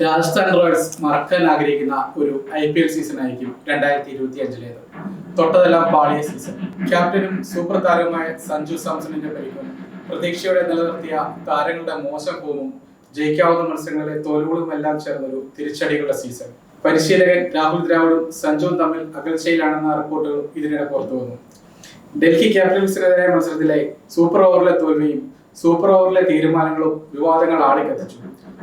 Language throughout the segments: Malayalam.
രാജസ്ഥാൻ റോയൽസ് മറക്കാൻ ആഗ്രഹിക്കുന്ന ഒരു ഐ പി എൽ സീസൺ ആയിരിക്കും രണ്ടായിരത്തി ഇരുപത്തി അഞ്ചിലേത് തൊട്ടതെല്ലാം പാളിയ സീസൺ ക്യാപ്റ്റനും സൂപ്പർ താരവുമായ സഞ്ജു സാംസണിന്റെ പരിക്കും പ്രതീക്ഷയോടെ നിലനിർത്തിയ താരങ്ങളുടെ മോശം ഫോമും ജയിക്കാവുന്ന മത്സരങ്ങളിലെ തോൽവുകളും എല്ലാം ചേർന്നൊരു തിരിച്ചടികളുടെ സീസൺ പരിശീലകൻ രാഹുൽ ദ്രാവിഡും സഞ്ജുവും തമ്മിൽ അകൽച്ചയിലാണെന്ന റിപ്പോർട്ടുകൾ ഇതിനിടെ പുറത്തു വന്നു ഡൽഹി ക്യാപിറ്റൽസിനെതിരായ മത്സരത്തിലെ സൂപ്പർ ഓവറിലെ തോൽവിയും സൂപ്പർ ഓവറിലെ തീരുമാനങ്ങളും വിവാദങ്ങൾ ആളിക്കത്തിച്ചു.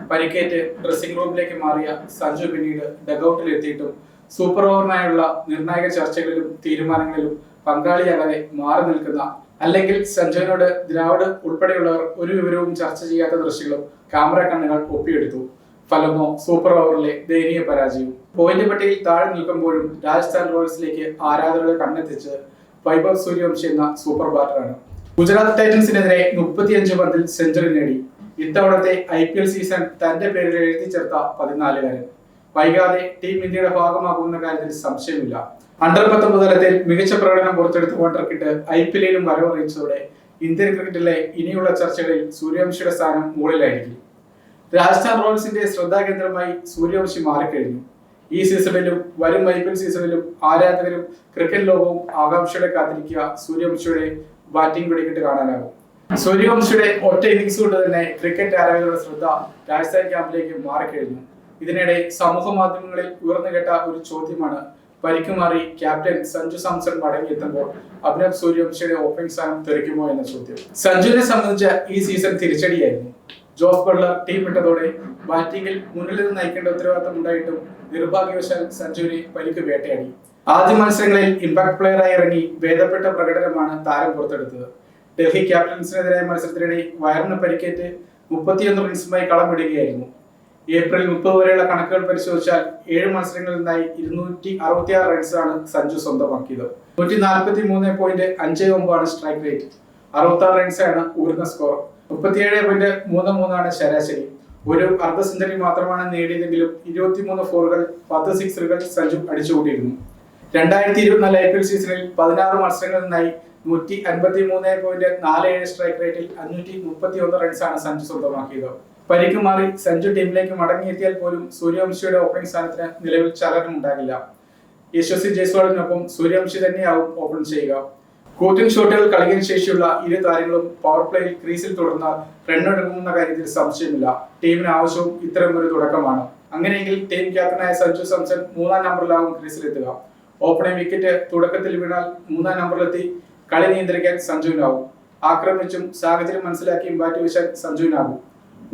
പരിക്കേറ്റ് ഡ്രസ്സിംഗ് റൂമിലേക്ക് മാറിയ സഞ്ജു പിന്നീട് ഡഗൌട്ടിൽ എത്തിയിട്ടും സൂപ്പർ ഓവറിനായുള്ള നിർണായക ചർച്ചകളിലും തീരുമാനങ്ങളിലും പങ്കാളിയാകാതെ മാറി നിൽക്കുന്ന അല്ലെങ്കിൽ സഞ്ജുവിനോട് ദ്രാവിഡ് ഉൾപ്പെടെയുള്ളവർ ഒരു വിവരവും ചർച്ച ചെയ്യാത്ത ദൃശ്യങ്ങളും ക്യാമറ കണ്ണുകൾ ഒപ്പിയെടുത്തു. ഫലമോ സൂപ്പർ ഓവറിലെ ദയനീയ പരാജയം. പോയിന്റ് പട്ടികയിൽ താഴെ നിൽക്കുമ്പോഴും രാജസ്ഥാൻ റോയൽസിലേക്ക് ആരാധകരുടെ കണ്ണെത്തിച്ച് വൈഭവ് സൂര്യവംശി എന്ന സൂപ്പർ ബാറ്ററാണ്. ഗുജറാത്ത് ടൈറ്റൻസിനെതിരെ മുപ്പത്തിയഞ്ച് പന്തിൽ സെഞ്ചുറി നേടി. ഇത്തവണത്തെ ഐ പി എൽ സീസൺ തന്റെ പേരിൽ എഴുതി ചേർത്ത പതിനാലുകാരൻ. വൈകാതെ ടീം ഇന്ത്യയുടെ ഭാഗമാകുന്ന കാര്യത്തിൽ സംശയമില്ല. അണ്ടർ പത്തൊമ്പത് തലത്തിൽ മികച്ച പ്രകടനം പുറത്തെടുത്ത് കോൺട്രക്കിട്ട് ഐ പി എല്ലിലും വരവറിയിച്ചതോടെ ഇന്ത്യൻ ക്രിക്കറ്റിലെ ഇനിയുള്ള ചർച്ചകളിൽ സൂര്യവംശിയുടെ സ്ഥാനം മുകളിലായിരിക്കും. രാജസ്ഥാൻ റോയൽസിന്റെ ശ്രദ്ധാകേന്ദ്രമായി സൂര്യവംശി മാറിക്കഴിഞ്ഞു. ഈ സീസണിലും വരും ഐ പി എൽ സീസണിലും ആരാധകരും ക്രിക്കറ്റ് ലോകവും ആകാംക്ഷയോടെ കാത്തിരിക്കുക സൂര്യവംശിയുടെ ബാറ്റിംഗ് വെടിക്കെട്ട് കാണാനാകും. സൂര്യവംശിയുടെ ഒറ്റ ഇന്നിംഗ്സ് കൊണ്ട് തന്നെ ക്രിക്കറ്റ് ആരാധകരുടെ ശ്രദ്ധ രാജസ്ഥാൻ ക്യാമ്പിലേക്ക് മാറിക്കഴിഞ്ഞു. ഇതിനിടെ സമൂഹ മാധ്യമങ്ങളിൽ ഉയർന്നു കേട്ട ഒരു ചോദ്യമാണ് പരിക്കുമാറി ക്യാപ്റ്റൻ സഞ്ജു സാംസൺ മടങ്ങിയെത്തുമ്പോൾ അഭിനവ് സൂര്യവംശിയുടെ ഓപ്പണിംഗ് സ്ഥാനം തെറിക്കുമോ എന്ന ചോദ്യം. സഞ്ജുവിനെ സംബന്ധിച്ച ഈ സീസൺ തിരിച്ചടിയായിരുന്നു. ജോസ് ബട്ട്ലർ ടീം വിട്ടതോടെ ബാറ്റിംഗിൽ മുന്നിൽ നിന്ന് നയിക്കേണ്ട ഉത്തരവാദിത്തം ഉണ്ടായിട്ടും നിർഭാഗ്യവശാൽ സഞ്ജുവിനെ പരിക്ക് വേട്ടയാടി. ആദ്യ മത്സരങ്ങളിൽ ഇമ്പാക്ട് പ്ലെയറായി ഇറങ്ങി ഭേദപ്പെട്ട പ്രകടനമാണ് താരം പുറത്തെടുത്തത്. ഡൽഹി ക്യാപിറ്റൽസിനെതിരായ മത്സരത്തിനിടെ വയറിന് പരിക്കേറ്റ് മുപ്പത്തിയൊന്ന് റൺസുമായി കളം വിടുകയായിരുന്നു ഏപ്രിൽ മുപ്പത് വരെയുള്ള കണക്കുകൾ പരിശോധിച്ചാൽ ഏഴ് മത്സരങ്ങളിൽ നിന്നായി ഇരുന്നൂറ്റി അറുപത്തി ആറ് റൺസാണ് സഞ്ജു സ്വന്തമാക്കിയത്. നൂറ്റി നാൽപ്പത്തി മൂന്ന് പോയിന്റ് അഞ്ച് ഒമ്പതാണ് സ്ട്രൈക്ക് റേറ്റ് അറുപത്തി ആറ് റൺസാണ് ഉയർന്ന സ്കോർ മുപ്പത്തിയേഴ് പോയിന്റ് മൂന്ന് മൂന്നാണ് ശരാശരി. ഒരു അർദ്ധ സെഞ്ചുറി മാത്രമാണ് നേടിയതെങ്കിലും ഇരുപത്തിമൂന്ന് ഫോറുകൾ പത്ത് സിക്സറുകൾ സഞ്ജു അടിച്ചുകൂട്ടിയിരുന്നു. രണ്ടായിരത്തി ഇരുപത്തിനാല് ഐ പി എൽ സീസണിൽ പതിനാറ് മത്സരങ്ങളിൽ നിന്നായി നൂറ്റി അൻപത്തി മൂന്ന് പോയിന്റ് നാല് ഏഴ് സ്ട്രൈക്ക് റേറ്റിൽ അഞ്ഞൂറ്റി മുപ്പത്തി ഒന്ന് റൺസാണ് സഞ്ജു സ്വന്തമാക്കിയത്. പരിക്ക് മാറി സഞ്ജു ടീമിലേക്ക് മടങ്ങിയെത്തിയാൽ പോലും സൂര്യവംശിയുടെ ഓപ്പണിംഗ് സ്ഥാനത്തിന് നിലവിൽ ചലനം ഉണ്ടാകില്ല യശസ്വി ജയ്സ്വാളിനൊപ്പം സൂര്യവംശി തന്നെയാവും ഓപ്പൺ ചെയ്യുക. കൂറ്റിംഗ് ഷോട്ടുകൾ കളിക്കാൻ ശേഷിയുള്ള ഇരു താരങ്ങളും പവർ പ്ലേയിൽ ക്രീസിൽ തുടർന്നാൽ റണ്ണെടുക്കുമെന്ന കാര്യത്തിൽ സംശയമില്ല. ടീമിന് ആവശ്യവും ഇത്തരം ഒരു തുടക്കമാണ്. അങ്ങനെയെങ്കിൽ ടീം ക്യാപ്റ്റനായ സഞ്ജു സാംസൺ മൂന്നാം നമ്പറിലാവും ക്രീസിലെത്തുക ഓപ്പണിംഗ് വിക്കറ്റ് തുടക്കത്തിൽ വീണാൽ മൂന്നാം നമ്പറിലെത്തി. കളി നിയന്ത്രിക്കാൻ സഞ്ജുവിനാവും. ആക്രമിച്ചും സാഹചര്യം മനസ്സിലാക്കിയും ബാറ്റ് വീശാൻ സഞ്ജുവിനാകും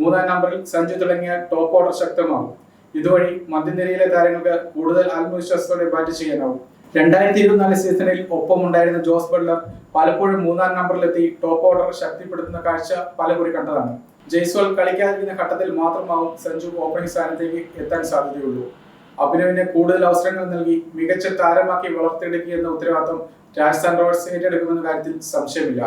മൂന്നാം നമ്പറിൽ സഞ്ജു തുടങ്ങിയ ടോപ്പ് ഓർഡർ ശക്തമാകും ഇതുവഴി മധ്യനിരയിലെ താരങ്ങൾക്ക് കൂടുതൽ ആത്മവിശ്വാസത്തോടെ ബാറ്റ് ചെയ്യാനാവും. രണ്ടായിരത്തി ഇരുപത്തിനാല് സീസണിൽ ഒപ്പമുണ്ടായിരുന്ന ജോസ് ബട്ട്ലർ പലപ്പോഴും മൂന്നാം നമ്പറിലെത്തി ടോപ്പ് ഓർഡർ ശക്തിപ്പെടുത്തുന്ന കാഴ്ച പലകുറി കണ്ടതാണ്. ജയ്സ്വാൾ കളിക്കാതിരുന്ന ഘട്ടത്തിൽ മാത്രമാവും സഞ്ജു ഓപ്പണിംഗ് സ്ഥാനത്തേക്ക് എത്താൻ സാധ്യതയുള്ളൂ. അഭിനവിന് കൂടുതൽ അവസരങ്ങൾ നൽകി മികച്ച താരമാക്കി വളർത്തിയെടുക്കുക എന്ന ഉത്തരവാദിത്വം രാജസ്ഥാൻ റോയൽസ് ഏറ്റെടുക്കുമെന്ന കാര്യത്തിൽ സംശയമില്ല.